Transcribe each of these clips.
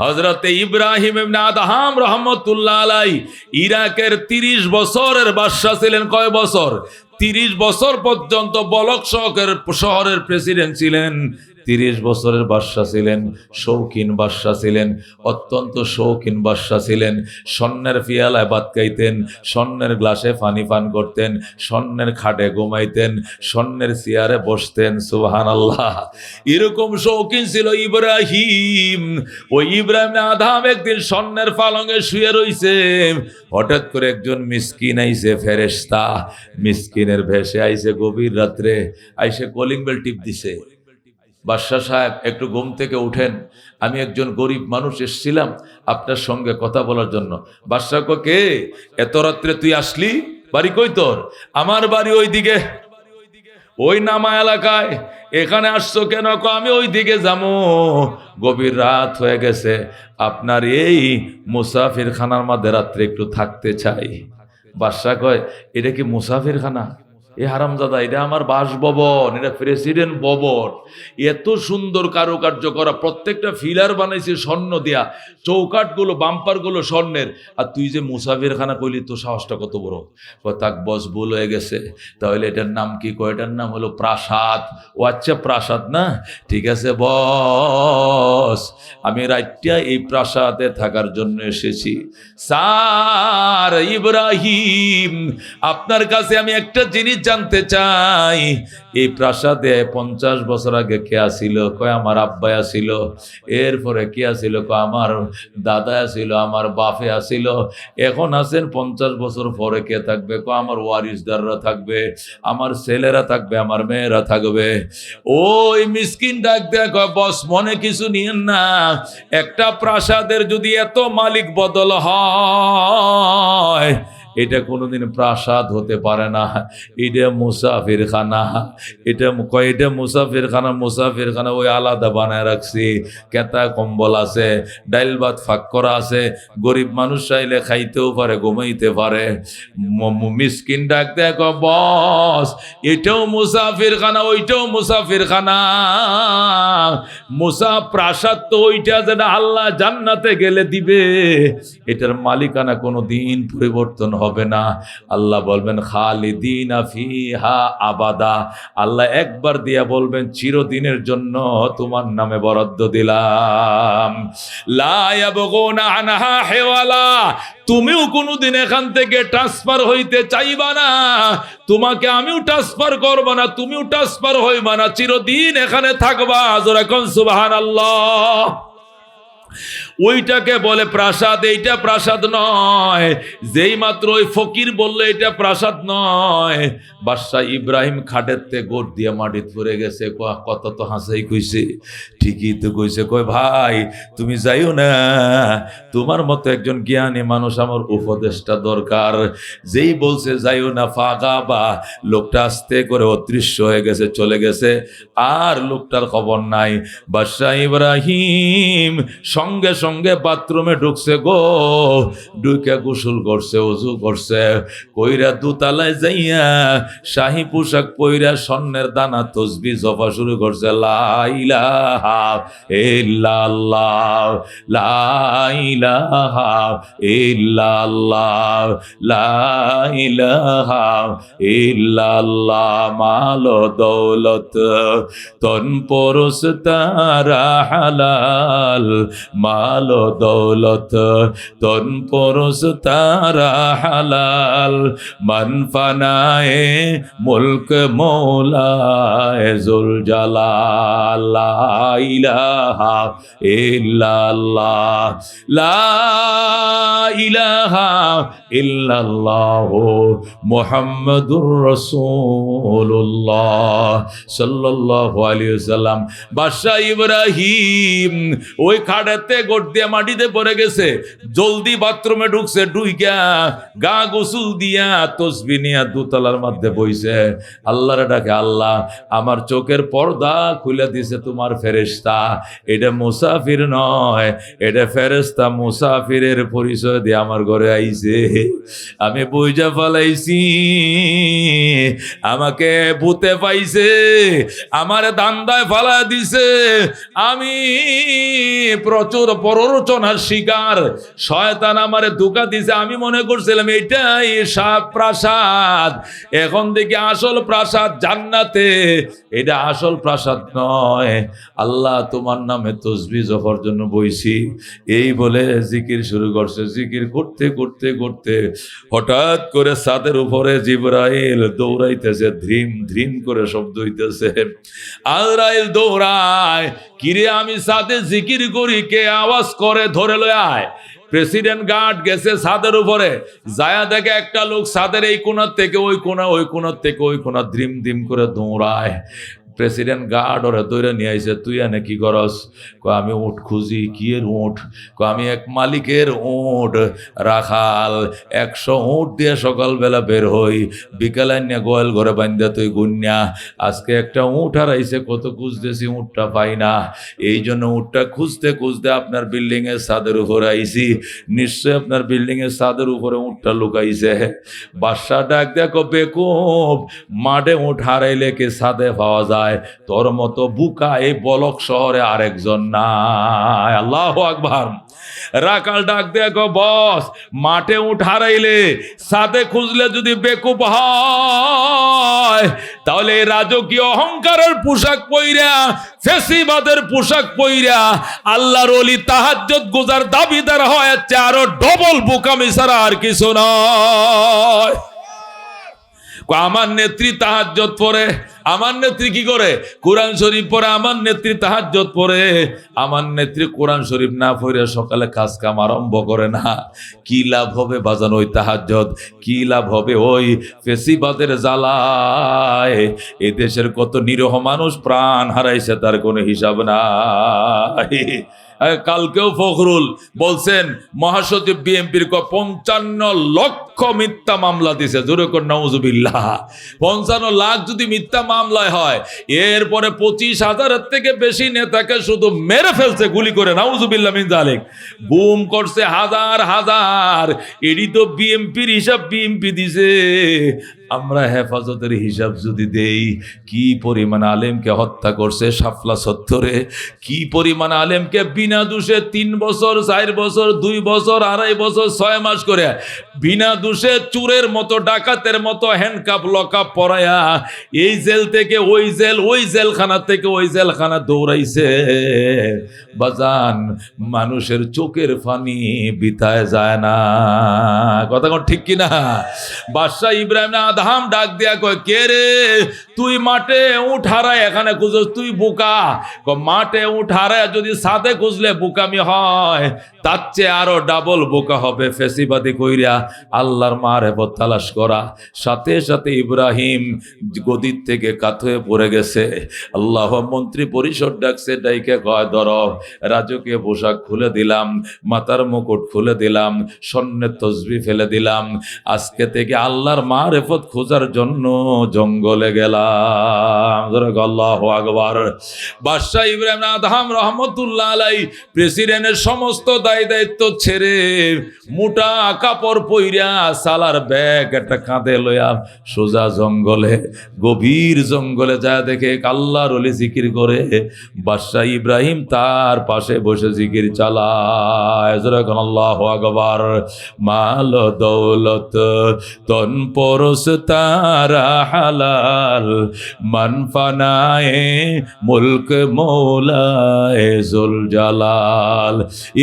হজরতে ইব্রাহিম আদহাম রহমতুল্লাহ আলাই ইরাকের তিরিশ বছরের বাদশাহ ছিলেন কয় বছর? তিরিশ বছর পর্যন্ত বলক শহরের শহরের প্রেসিডেন্ট ছিলেন। তিরিশ বছরের বাদশাহ ছিলেন, শৌখিন বাদশাহ ছিলেন, অত্যন্ত শৌখিন বাদশাহ ছিলেন। স্বর্ণের পিয়ালায় ভাত খাইতেন, স্বর্ণের গ্লাসে পানি পান করতেন, স্বর্ণের খাটে ঘুমাইতেন, স্বর্ণের চেয়ারে বসতেন সুবাহান আল্লাহ এরকম শৌখিন ছিল ইব্রাহিম। ওই ইব্রাহিম আধাম একদিন স্বর্ণের পালঙ্গে শুয়ে রইছে। হঠাৎ করে একজন মিসকিন আইছে ফেরেস্তা মিসকিনের ভেসে আইছে গভীর রাত্রে। আইসে কলিং বেল টিপ দিছে। বাদশাহ সাহেব, একটু ঘুম থেকে উঠেন। আমি একজন গরিব মানুষ এসছিলাম আপনার সঙ্গে কথা বলার জন্য। বাদশাহ কে? এত রাত্রে তুই আসলি? বাড়ি কই তোর? আমার বাড়ি ওই দিকে ওই নামা এলাকায়। এখানে আসছো কেন? আমি ওই দিকে যাব। গভীর রাত হয়ে গেছে। আপনার এই মুসাফির খানার মধ্যে রাত্রে একটু থাকতে চাই। বাদশাহ কয়, এটা কি মুসাফির খানা এ হারামজাদা, এটা আমার বাসভবন, এটা প্রেসিডেন্ট ভবন। এত সুন্দর কারুকার্য করা, প্রত্যেকটা ফিলার বানাইছে স্বর্ণ দিয়া। চৌকাটগুলো বাম্পারগুলো স্বর্ণের। আর তুই যে মুসাফির খানা কইলি তো সাহসটা কত বড়? তাক বস, ভুল হয়ে গেছে। তাহলে এটার নাম কি? কয়, এটার নাম হলো প্রাসাদ। ও আচ্ছা প্রাসাদ না? ঠিক আছে, বস। আমি রাইটটা এই প্রাসাদে থাকার জন্য এসেছি। স্যার ইব্রাহিম, আপনার কাছে আমি একটা জিনিস জানতে চাই, এই প্রাসাদে পঞ্চাশ বছর আগে কে আসিল? কয়, আমার আব্বাই আসিল। এরপরে কে আসিল? কয়, আমার দাদা আসিল, আমার বাপে আসিল। এখন আছেন পঞ্চাশ বছর পরে কে থাকবে? কয়, আমার ওয়ারিসদাররা থাকবে, আমার ছেলেরা থাকবে, আমার মেয়েরা থাকবে। ওই মিসকিন ডাক দেয়া কয়, বস, মনে কিছু নিয়েন না। একটা প্রাসাদের যদি এত মালিক বদল হয় এটা কোনোদিন প্রাসাদ হতে পারে না। এটা মুসাফির খানা। এটা কয় এটা মুসাফির খানা মুসাফির খানা ওই আলাদা বানায় রাখছি। কেতা কম্বল আছে, ডাইল ভাত ফাঁক করা আছে। গরিব মানুষ চাইলে খাইতেও পারে, ঘুমাইতে পারে। মিসকিন ডাক দেখ বস, এটাও মুসাফির খানা, ওইটাও মুসাফির খানা। মুসা প্রাসাদ তো ওইটা যেটা আল্লাহ জান্নাতে গেলে দিবে। এটার মালিকানা কোনো দিন পরিবর্তন হবে না। আল্লাহ বলবেন, খালিদিন ফিহা আবাদা। আল্লাহ একবার দিয়া বলবেন, চিরদিনের জন্য তোমার নামে বরাদ্দ দিলাম। হেওয়ালা। তুমিও কোনোদিন এখান থেকে ট্রান্সফার হইতে চাইবা না। তোমাকে আমিও ট্রান্সফার করব না, তুমিও ট্রান্সফার হইবা না। চিরদিন এখানে থাকবা। জোরা কোন সুবহানাল্লাহ। ওইটাকে বলে প্রাসাদ, এইটা প্রাসাদ নয়। যেই মাত্র ওই ফকির বললে এটা প্রাসাদ নয়। বাদশাহ ইব্রাহিম খাটের তে গোট দিয়ে মাটিত পড়ে গেছে কত তো হাসাই কইছে ঠিকই তো কইছে কই ভাই, তুমি যাইও না। তোমার মতো একজন জ্ঞানী মানুষ আমার উপদেশটা দরকার। যেই বলছে যাইও না, ফাঁকা বা, লোকটা আস্তে করে অদৃশ্য হয়ে গেছে, চলে গেছে। আর লোকটার খবর নাই। বাদশাহ ইব্রাহিম সঙ্গে সঙ্গে বাথরুমে ঢুকছে গো। ঢুকে গোসল করছে, অজু করছে। কইরা দুতালায় যাইয়া শাহী পোশাক পইরা স্বর্ণের দানা তসবি জপা শুরু করছে। মাল দৌলত তন পরশ তারা হালাল মাল দৌলত, তন পরশ তারা হালাল। মান ফানায়ে মুলক মৌলায় জুল জালাল, লা ইলাহা ইল্লাল্লাহ। লা ইলাহা ইল্লাল্লাহ মুহাম্মাদুর রাসূলুল্লাহ সাল্লাল্লাহু আলাইহি ইব্রাহিম ওই খাড়াতে গোট দিয়ে মাটিতে পড়ে গেছে। জলদি বাথরুমে ঢুকছে, ঢুইকা গা গোসল দিয়া তসবি নিয়া দুতলার মধ্যে বইছে। আল্লাহরে ডাকে, আল্লাহ, আমার চোখের পর্দা খুলে দিছে তোমার ফেরেশতা। এটা মুসাফির নয়, এটা ফেরেশতা মুসাফিরের পরিচয় দিয়ে আমার ঘরে আইছে। আমি বুঝা ফেলাইছি, আমাকে ভূতে পাইছে, আমার দান্দায় ফালা দিছে। আমি প্রচুর প্ররোচনার শিকার। শয়তান আমারে ধোকা দিছে, আমি মনে করছিলাম এটাই সাত প্রাসাদ। এখন দেখি আসল প্রাসাদ জান্নাতে। এটা আসল প্রাসাদ নয়। আল্লাহ তোমার নামে তসবি জফার জন্য বইছি। এই বলে জিকির শুরু করছে। জিকির করতে করতে করতে হঠাৎ করে ছাদের উপরে জিব্রাইল দৌড়াইতেছে, ধ্রিম ধ্রিম করে শব্দ হইতেছে। আজরাইল দৌড়ায় কিরে আমি সাথে জিকির করি, কে আওয়াজ করে? ধরে লয় আয়। প্রেসিডেন্ট গার্ড গেছে ছাদের উপরে। যায়া দেখে একটা লোক ছাদের এই কোনার থেকে ওই কোনা ওই কোনার থেকে ওই কোনা ধ্রিম ধিম করে দৌড়ায়। প্রেসিডেন্ট গার্ড ওরা দৌড়ে নিয়ে আইসে তুই এনে কি করস? কো আমি উঠ খুঁজি কি এর উঠ কো আমি এক মালিকের উঠ রাখাল, একশো উঠ দিয়ে সকালবেলা বের হই। বিকালে নিয়ে গোয়াল ঘরে বান্ধা তুই গুন্যা। আজকে একটা উঠ আর আইসে কত খুঁজতেছি উঠটা পাই না। এই জন্য উঠটা খুঁজতে খুঁজতে আপনার বিল্ডিংয়ের ছাদের উপরে আইছি। নিশ্চয় আপনার বিল্ডিংয়ের ছাদের উপরে উঠটা লুকাইছে। বাদশা ডাক, দেখো বেকুব, মাঠে উঠ হারাইলে কে ছাদে পাওয়া যায়? তোর মতো বুকা এই বলক শহরে আরেকজন নাই। আল্লাহ আকবার। রাকাল ডাক দেখো বস, মাঠে উঠ হারাইলে সাথে খুঁজলে যদি বেকুব হয়, তাহলে রাজকীয় অহংকারের পোশাক পইরা, ফেসিবাদের পোশাক পইরা, আল্লাহর অলি তাহাজ্জত গুজার দাবিদার হয় আরও ডবল বোকামি ছাড়া আর কিছু নয়। আমার নেত্রী তাহাজ্জত পরে আমার নেত্রী কি করে? কোরআন শরীফ পরে আমার নেত্রী তাহাজ্জত পরে আমার নেত্রী কোরআন শরীফ না পড়ে সকালে কাজ কাম আরম্ভ করে না। কি লাভ হবে বাজান ওই তাহাজ্জত কি লাভ হবে ওই ফেসিবাদের জ্বালায়? এ দেশের কত নিরহ মানুষ প্রাণ হারাইছে, তার কোনো হিসাব নাই। কালকেও ফখরুল বলছেন, মহাসচিব বিএনপির পঞ্চান্ন লক্ষ মিথ্যা মামলা দিছে। জোরে কর, নাউজুবিল্লাহ। পঞ্চান্ন লাখ যদি মিথ্যা মামলায় হয়। এরপরে পঁচিশ হাজারের থেকে বেশি নেতাকে শুধু মেরে ফেলছে, গুলি করে। নাউজুবিল্লাহ মিন বুম করছে হাজার হাজার। এটি তো বিএমপির হিসাব বিএমপি দিছে। আমরা হেফাজতের হিসাব যদি দেই, কি পরিমাণ আলেমকে হত্যা করছে সাফলা সত্তরে? কি পরিমাণ আলেমকে বিনা দোষে তিন বছর, চার বছর, দুই বছর, আড়াই বছর, ছয় মাস করে বিনা দোষে চুরের মতো, ডাকাতের মতো হ্যান্ডকাপ লকাপ পরায়া এই জেল থেকে ওই জেল, ওই জেলখানা থেকে ওই জেলখানা দৌড়াইছে। বাজান, মানুষের চোখের ফানি বিতায় যায় না। কথা ঠিক কিনা? বাদশাহ ইব্রাহিম না আধাম ডাক দিয়া কয়, কে রে? তুই মাঠে উঠ হারায় এখানে খুঁজোস, তুই বোকা? ক মাঠে উঠ হারায় যদি সাথে খুঁজলে বোকামি হয়, তার চেয়ে আরও ডাবল বোকা হবে ফেসিবাদী কইরা। আল্লাহর মার হেফত তালাশ করা। সাথে সাথে ইব্রাহিম গদির থেকে কাত হয়ে পড়ে গেছে। আল্লাহ মন্ত্রী পরিষদ ডাকছে, ডাইকে কয়, ধর, রাজকীয় পোশাক খুলে দিলাম, মাথার মুকুট খুলে দিলাম, স্বর্ণের তসবি ফেলে দিলাম। আজকে থেকে আল্লাহর মা রেফত খোঁজার জন্য জঙ্গলে গেলাম। আল্লাহ আকবার। বাদশাহ ইব্রাহিম আদহাম রহমতুল্লাহ আলাই প্রেসিডেন্টের সমস্ত দায় দায়িত্ব ছেড়ে মোটা কাপড় পইরা সালার ব্যাগ একটা কাঁধে লইয়া সোজা জঙ্গলে, গভীর জঙ্গলে যা দেখে আল্লাহর অলি জিকির করে। বাদশাহ ইব্রাহিম তার পাশে বসে জিকির চালায়। আল্লাহ আকবার। মাল দৌলত, তন পরস তারা হালাল মান মুলক মৌলায় জুল জালাল।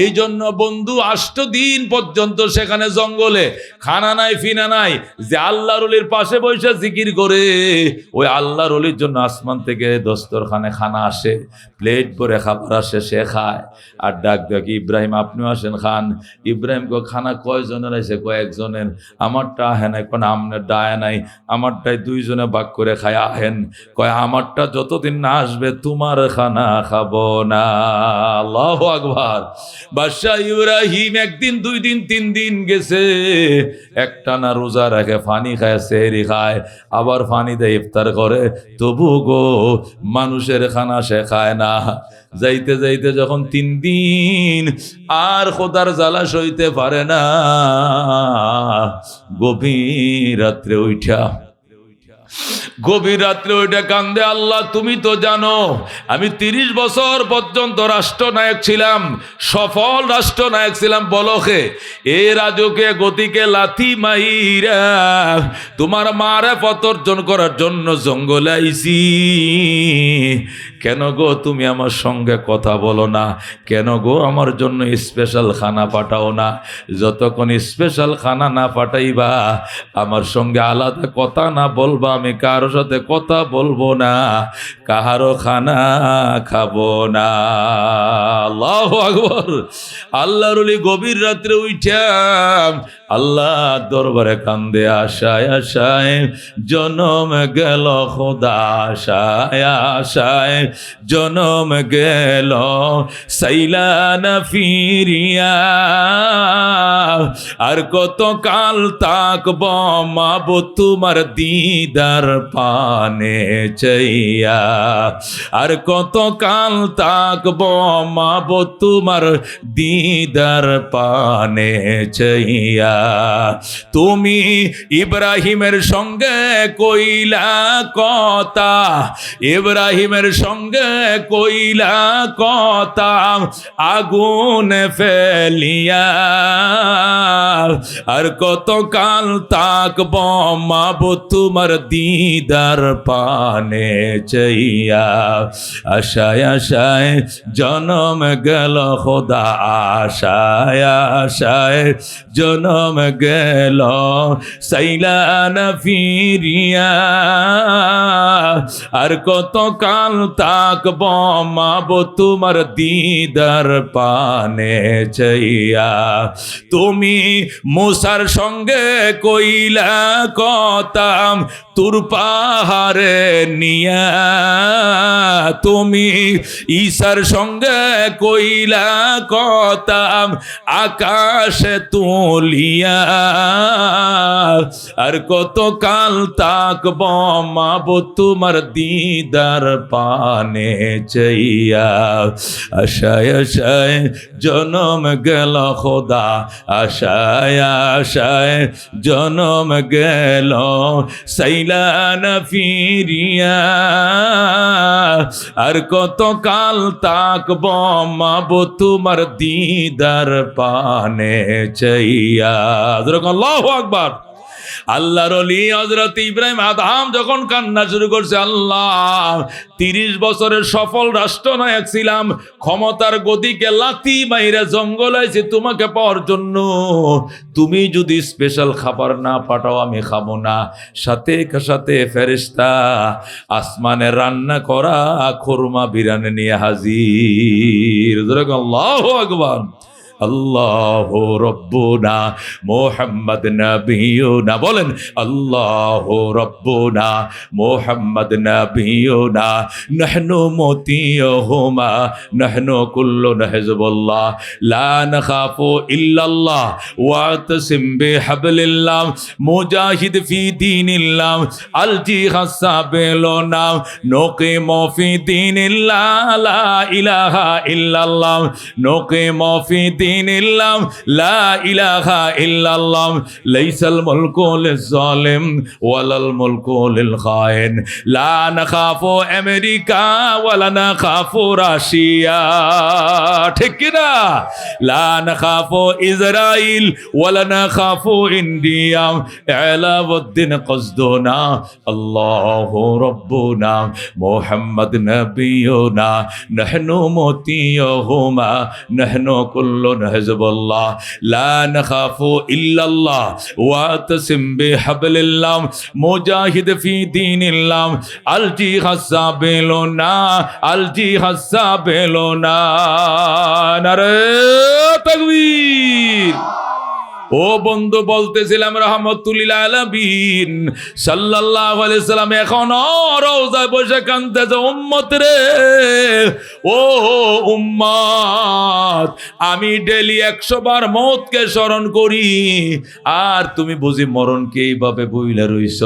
এই জন্য বন্ধু, আষ্ট দিন পর্যন্ত সেখানে জঙ্গলে খানা নাই, ফিনা নাই, যে আল্লাহর অলির পাশে বসে জিকির করে, ওই আল্লাহর অলির জন্য আসমান থেকে দস্তরখানে খানা আসে। প্লেট ভরে খাবার আসে সে খায় আর ডাক দেখি ইব্রাহিম আপনিও আসেন খান ইব্রাহিম কো খানা কয়জনের আছে কয়েকজনের আমারটা আহে নাই কোন আমনের ডায় নাই আমারটাই দুইজনে ভাগ করে খায় আহেন কয় আমারটা যতদিন না আসবে তোমার খানা খাব না আল্লাহ আকবার বাদশাহ ইব্রাহিম একদিন দুই দিন তিন দিন গেছে একটা না রোজা রাখে ফানি খায় সেহরি খায় আবার ফানি দেয় ইফতার করে তবু গো মানুষের খানা সে খায় না যাইতে যাইতে যখন তিন দিন আর খোদার জ্বালা সইতে পারে না গভীর রাত্রে উঠা গভীর রাত্রে ওইটা কান্দে, আল্লাহ, তুমি তো জানো, আমি তিরিশ বছর পর্যন্ত রাষ্ট্রনায়ক ছিলাম, সফল রাষ্ট্রনায়ক ছিলাম বলকে এ রাজকে গতিকে লাথি মাইরা, তোমার মারে অর্জন করার জন্য জঙ্গলে আইছি। কেন গো তুমি আমার সঙ্গে কথা বলো না? কেন গো আমার জন্য স্পেশাল খানা পাঠাও না? যতক্ষণ স্পেশাল খানা না পাঠাইবা, আমার সঙ্গে আলাদা কথা না বলবা আমি কারও সাথে কথা বলব না, কাহারো খানা খাব না। আল্লাহ আকবর। আল্লাহর গভীর রাত্রে উঠাম আল্লাহ দরবারে কান্দে আশায় আশায়, জনম গেল খোদা আশায় আশায়, জনম গেল সাইলান ফিরিয়া আর কত কাল তাকব মাব তোমার দিদার পানে চাইয়া। আর কত কাল তাকব মাব তোমার দিদার পানে চাইয়া। তুমি ইব্রাহিমের সঙ্গে কইলা কথা, ইব্রাহিমের সঙ্গে কইলা কথা, আগুন ফেলিয়া। আর কত কাল তাকব মাব তোমার দিদার পানে চাইয়া। আশায় আশায় জনম গেল খোদা, আশায় আশায় জনম গেল। সাইলান ফিরিয়া আর কত কাল তাকব মাব তোমার দিদার পানে চাইয়া। তুমি মুসার সঙ্গে কইলা কতাম তোর পাহাড়ে নিয়া। তুমি ঈশার সঙ্গে কইলা কতাম আকাশে তুলিয়া আর কত কাল তাকব মাব তোমার দিদার পানে চাইয়া। আশায় আশায় জনম গেল খোদা। আশায় আশায় জনম গেল সাইলান ফিরিয়া আর কত কাল তাকব মাব তোমার দিদার পানে চাইয়া। আকবার। আল্লাহর হজরত ইব্রাহিম আদাম যখন কান্না শুরু করছে, আল্লাহ, তিরিশ বছরের সফল রাষ্ট্রনায়ক ছিলাম। ক্ষমতার গতিকে লাথি মাইরা জঙ্গল আছে তোমাকে পাওয়ার জন্য। তুমি যদি স্পেশাল খাবার না পাঠাও, আমি খাব না। সাথে সাথে ফেরেস্তা আসমানে রান্না করা খোরমা বিরানি নিয়ে হাজির। আল্লাহ আকবার। আল্লাহ রব্বুনা মোহাম্মদ নবিয়ুনা বলেন আল্লাহ রব্বুনা মোহাম্মদ নবিয়ুনা নহনু মতিয়হুমা নহনু কুল্লু হিজবুল্লাহ লা নখাফু ইল্লাল্লাহ ওয়াতসিম বিহাবলিল্লাহ মুজাহিদ ফি দীনিল্লাহ আলজি হাসাবেলনা নকিমু ফি দীনিল্লাহ লা ইলাহা ইল্লাল্লাহ নকিমু ফি দীনিল্লাহ লা ইলাহা ইল্লাল্লাহ লাইসাল মুলকু লিজ-জালিম ওয়ালাল মুলকু লিল খায়েন লা নাখাফু আমেরিকা ওয়ালা নাখাফু রাশিয়া ঠিক কি না লা নাখাফু ইসরাইল ওয়ালা নাখাফু ইন্ডিয়া আলাউদ্দিন কসদুনা আল্লাহু রাব্বুনা মুহাম্মদ নবিয়ুনা নাহনু মতিয়হুমা নাহনু تنصرون حزب الله لا نخاف إلا الله واتسم بحبل الله مجاهد في دين الله الجيها السابلون الجيها السابلون نرى تکبیر ও বন্ধু, বলতেছিলাম রহমতুল্লিল আলমিন সাল্লাহ সাল্লাম এখন রোজায় বসে কানতেছে উম্মত রে। ও উম্মত, আমি ডেলি একশো বার মতকে স্মরণ করি। আর তুমি বুঝি মরণ মরণকে এইভাবে বইলে রইছ?